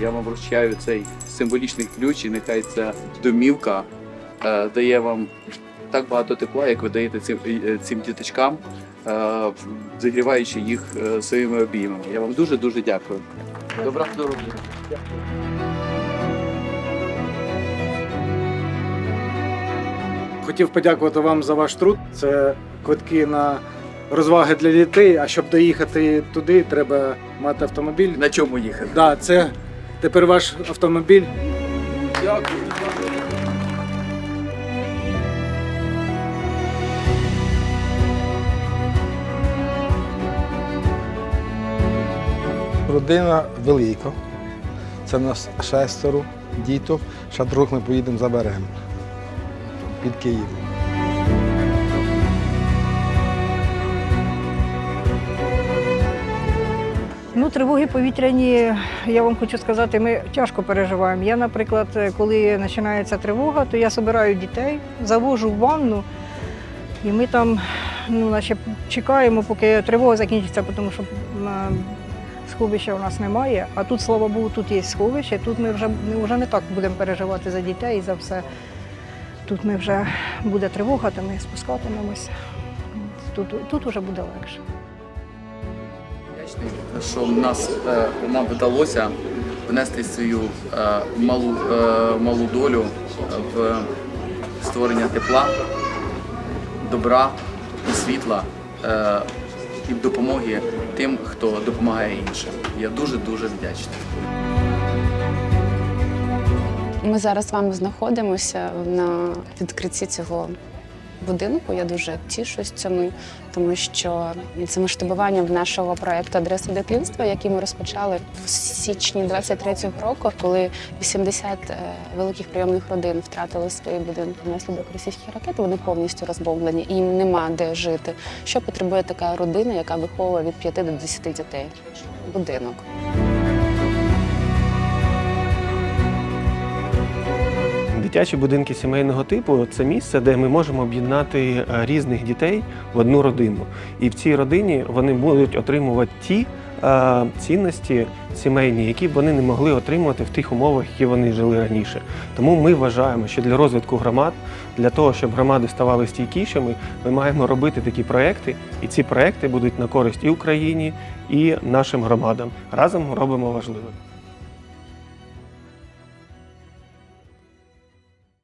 Я вам вручаю цей символічний ключ, і нехай ця домівка е, дає вам так багато тепла, як ви даєте цим, е, цим діточкам, е, зігріваючи їх своїми обіймами. Я вам дуже дуже дякую. Добра здоров'я. Хотів подякувати вам за ваш труд. Це квитки на розваги для дітей. А щоб доїхати туди, треба мати автомобіль. На чому їхати? Да, це тепер ваш автомобіль. Дякую. Родина велика. Це нас шестеро діток. Ще трьох ми поїдемо заберемо під Києвом. Тривоги повітряні, я вам хочу сказати, ми тяжко переживаємо. Я, наприклад, коли починається тривога, то я збираю дітей, завожу в ванну, і ми там ну, наче чекаємо, поки тривога закінчиться, тому що м, сховища у нас немає. А тут, слава Богу, тут є сховище, тут ми вже, вже не так будемо переживати за дітей і за все. Тут ми вже буде тривога, то ми спускатимемось. Тут, тут вже буде легше. Що нас, е, нам вдалося внести свою е, малу, е, малу долю в створення тепла, добра і світла і допомоги тим, хто допомагає іншим. Я дуже дуже вдячний. Ми зараз з вами знаходимося на відкритті цього будинку. Я дуже тішусь цьому, тому що це масштабування в нашого проекту Адреса дитинства, який ми розпочали в січні 23-го року, коли 80 е, великих прийомних родин втратили свої будинки внаслідок російських ракет. Вони повністю розбомблені і їм нема де жити. Що потребує така родина, яка виховує від 5 до 10 дітей? Будинок. Дитячі будинки сімейного типу це місце, де ми можемо об'єднати е, різних дітей в одну родину. І в цій родині вони будуть отримувати ті е, цінності сімейні, які б вони не могли отримувати в тих умовах, які вони жили раніше. Тому ми вважаємо, що для розвитку громад, для того, щоб громади ставали стійкішими, ми маємо робити такі проекти, і ці проекти будуть на користь і Україні, і нашим громадам. Разом робимо важливе.